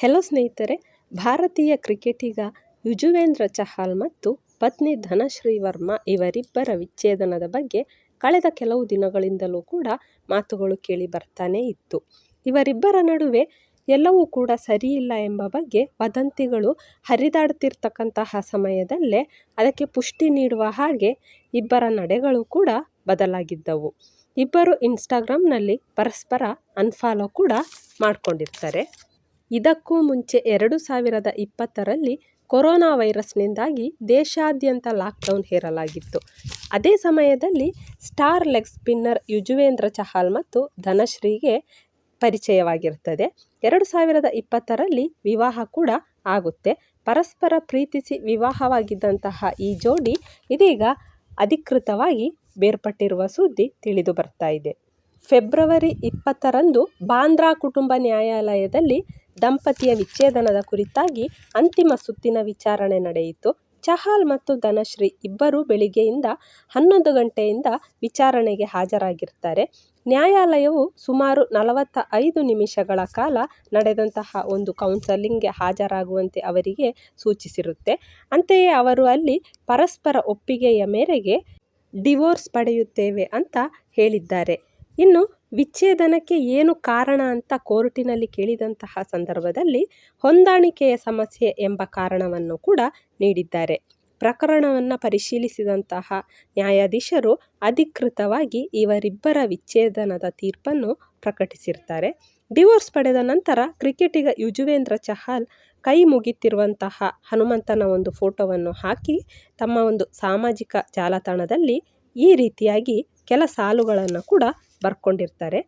Hello ಸ್ನೇಹಿತರೆ, ಭಾರತೀಯ ಕ್ರಿಕೆಟಿಗ ಯುಜುವೇಂದ್ರ ಚಹಲ್ ಮತ್ತು ಪತ್ನಿ ಧನಶ್ರೀ ವರ್ಮ ಇವರಿಬ್ಬರ ವಿಚ್ಛೇದನದ ಬಗ್ಗೆ ಕಳೆದ ಕೆಲವು ದಿನಗಳಿಂದಲೂ ಕೂಡ ಮಾತುಗಳು ಕೇಳಿ ಬರ್ತಾನೇ ಇತ್ತು. ಇವರಿಬ್ಬರ ನಡುವೆ ಎಲ್ಲವೂ ಕೂಡ ಸರಿಯಿಲ್ಲ ಎಂಬ ಬಗ್ಗೆ ವದಂತಿಗಳು ಹರಿದಾಡ್ತಿರ್ತಕ್ಕಂತಹ ಸಮಯದಲ್ಲೇ ಅದಕ್ಕೆ ಪುಷ್ಟಿ ನೀಡುವ ಹಾಗೆ ಇಬ್ಬರ ನಡೆಗಳು ಕೂಡ ಬದಲಾಗಿದ್ದವು. ಇಬ್ಬರು ಇನ್ಸ್ಟಾಗ್ರಾಮ್ನಲ್ಲಿ ಪರಸ್ಪರ ಅನ್ಫಾಲೋ ಕೂಡ ಮಾಡ್ಕೊಂಡಿರ್ತಾರೆ. ಇದಕ್ಕೂ ಮುಂಚೆ ಎರಡು ಸಾವಿರದ ಇಪ್ಪತ್ತರಲ್ಲಿ ಕೊರೋನಾ ವೈರಸ್ನಿಂದಾಗಿ ದೇಶಾದ್ಯಂತ ಲಾಕ್ಡೌನ್ ಹೇರಲಾಗಿತ್ತು. ಅದೇ ಸಮಯದಲ್ಲಿ star leg spinner Yuzvendra Chahal ಮತ್ತು ಧನಶ್ರೀಗೆ ಪರಿಚಯವಾಗಿರುತ್ತದೆ. ಎರಡು ಸಾವಿರದ ಇಪ್ಪತ್ತರಲ್ಲಿ ವಿವಾಹ ಕೂಡ ಆಗುತ್ತೆ. ಪರಸ್ಪರ ಪ್ರೀತಿಸಿ ವಿವಾಹವಾಗಿದ್ದಂತಹ ಈ ಜೋಡಿ ಇದೀಗ ಅಧಿಕೃತವಾಗಿ ಬೇರ್ಪಟ್ಟಿರುವ ಸುದ್ದಿ ತಿಳಿದು ಬರ್ತಾ ಇದೆ. ಫೆಬ್ರವರಿ ಇಪ್ಪತ್ತರಂದು ಬಾಂದ್ರಾ ಕುಟುಂಬ ನ್ಯಾಯಾಲಯದಲ್ಲಿ ದಂಪತಿಯ ವಿಚ್ಛೇದನದ ಕುರಿತಾಗಿ ಅಂತಿಮ ಸುತ್ತಿನ ವಿಚಾರಣೆ ನಡೆಯಿತು. ಚಹಾಲ್ ಮತ್ತು ಧನಶ್ರೀ ಇಬ್ಬರೂ ಬೆಳಿಗ್ಗೆಯಿಂದ ಹನ್ನೊಂದು ಗಂಟೆಯಿಂದ ವಿಚಾರಣೆಗೆ ಹಾಜರಾಗಿರ್ತಾರೆ. ನ್ಯಾಯಾಲಯವು ಸುಮಾರು ನಲವತ್ತ ಐದು ನಿಮಿಷಗಳ ಕಾಲ ನಡೆದಂತಹ ಒಂದು ಕೌನ್ಸಲಿಂಗ್ಗೆ ಹಾಜರಾಗುವಂತೆ ಅವರಿಗೆ ಸೂಚಿಸಿರುತ್ತೆ. ಅಂತೆಯೇ ಅವರು ಅಲ್ಲಿ ಪರಸ್ಪರ ಒಪ್ಪಿಗೆಯ ಮೇರೆಗೆ ಡಿವೋರ್ಸ್ ಪಡೆಯುತ್ತೇವೆ ಅಂತ ಹೇಳಿದ್ದಾರೆ. ಇನ್ನು ವಿಚ್ಛೇದನಕ್ಕೆ ಏನು ಕಾರಣ ಅಂತ ಕೋರ್ಟಿನಲ್ಲಿ ಕೇಳಿದಂತಹ ಸಂದರ್ಭದಲ್ಲಿ ಹೊಂದಾಣಿಕೆಯ ಸಮಸ್ಯೆ ಎಂಬ ಕಾರಣವನ್ನು ಕೂಡ ನೀಡಿದ್ದಾರೆ. ಪ್ರಕರಣವನ್ನು ಪರಿಶೀಲಿಸಿದಂತಹ ನ್ಯಾಯಾಧೀಶರು ಅಧಿಕೃತವಾಗಿ ಇವರಿಬ್ಬರ ವಿಚ್ಛೇದನದ ತೀರ್ಪನ್ನು ಪ್ರಕಟಿಸಿರ್ತಾರೆ. ಡಿವೋರ್ಸ್ ಪಡೆದ ನಂತರ ಕ್ರಿಕೆಟಿಗ ಯುಜುವೇಂದ್ರ ಚಹಲ್ ಕೈ ಮುಗಿತಿರುವಂತಹ ಹನುಮಂತನ ಒಂದು ಫೋಟೋವನ್ನು ಹಾಕಿ, ತಮ್ಮ ಒಂದು ಸಾಮಾಜಿಕ ಜಾಲತಾಣದಲ್ಲಿ ಈ ರೀತಿಯಾಗಿ ಕೆಲ ಸಾಲುಗಳನ್ನು ಕೂಡ ಬರ್ಕೊಂಡಿರ್ತಾರೆ.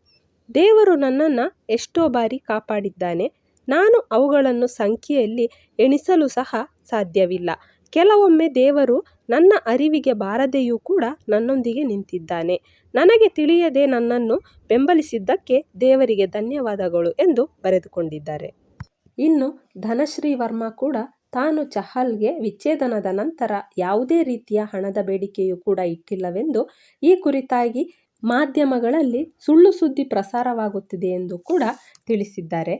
ದೇವರು ನನ್ನನ್ನು ಎಷ್ಟೋ ಬಾರಿ ಕಾಪಾಡಿದ್ದಾನೆ. ನಾನು ಅವುಗಳನ್ನು ಸಂಖ್ಯೆಯಲ್ಲಿ ಎಣಿಸಲು ಸಹ ಸಾಧ್ಯವಿಲ್ಲ. ಕೆಲವೊಮ್ಮೆ ದೇವರು ನನ್ನ ಅರಿವಿಗೆ ಬಾರದೆಯೂ ಕೂಡ ನನ್ನೊಂದಿಗೆ ನಿಂತಿದ್ದಾನೆ. ನನಗೆ ತಿಳಿಯದೆ ನನ್ನನ್ನು ಬೆಂಬಲಿಸಿದ್ದಕ್ಕೆ ದೇವರಿಗೆ ಧನ್ಯವಾದಗಳು ಎಂದು ಬರೆದುಕೊಂಡಿದ್ದಾರೆ. ಇನ್ನು ಧನಶ್ರೀ ವರ್ಮಾ ಕೂಡ ತಾನು ಚಹಲ್ಗೆ ವಿಚ್ಛೇದನದ ನಂತರ ಯಾವುದೇ ರೀತಿಯ ಹಣದ ಬೇಡಿಕೆಯೂ ಕೂಡ ಇಟ್ಟಿಲ್ಲವೆಂದು ಈ ಕುರಿತಾಗಿ ಮಾಧ್ಯಮಗಳಲ್ಲಿ ಸುಳ್ಳು ಸುದ್ದಿ ಪ್ರಸಾರವಾಗುತ್ತಿದೆ ಎಂದು ಕೂಡ ತಿಳಿಸಿದ್ದಾರೆ.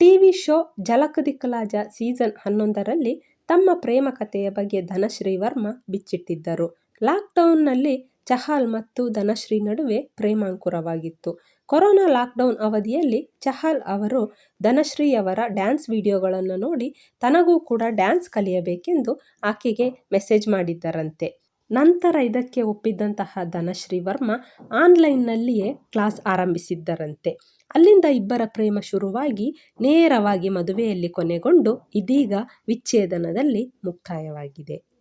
ಟಿವಿ ಶೋ ಝಲಕ್ ದಿಕ್ಕಲಾಜ ಸೀಸನ್ ಹನ್ನೊಂದರಲ್ಲಿ ತಮ್ಮ ಪ್ರೇಮ ಕಥೆಯ ಬಗ್ಗೆ ಧನಶ್ರೀ ವರ್ಮ ಬಿಚ್ಚಿಟ್ಟಿದ್ದರು. ಲಾಕ್ಡೌನ್ನಲ್ಲಿ ಚಹಲ್ ಮತ್ತು ಧನಶ್ರೀ ನಡುವೆ ಪ್ರೇಮಾಂಕುರವಾಗಿತ್ತು. ಕೊರೋನಾ ಲಾಕ್ಡೌನ್ ಅವಧಿಯಲ್ಲಿ ಚಹಲ್ ಅವರು ಧನಶ್ರೀಯವರ ಡ್ಯಾನ್ಸ್ ವಿಡಿಯೋಗಳನ್ನು ನೋಡಿ ತನಗೂ ಕೂಡ ಡ್ಯಾನ್ಸ್ ಕಲಿಯಬೇಕೆಂದು ಆಕೆಗೆ ಮೆಸೇಜ್ ಮಾಡಿದ್ದರಂತೆ. ನಂತರ ಇದಕ್ಕೆ ಒಪ್ಪಿದ್ದಂತಹ ಧನಶ್ರೀ ವರ್ಮ ಆನ್ಲೈನ್ನಲ್ಲಿಯೇ ಕ್ಲಾಸ್ ಆರಂಭಿಸಿದ್ದರಂತೆ. ಅಲ್ಲಿಂದ ಇಬ್ಬರ ಪ್ರೇಮ ಶುರುವಾಗಿ ನೇರವಾಗಿ ಮದುವೆಯಲ್ಲಿ ಕೊನೆಗೊಂಡು ಇದೀಗ ವಿಚ್ಛೇದನದಲ್ಲಿ ಮುಕ್ತಾಯವಾಗಿದೆ.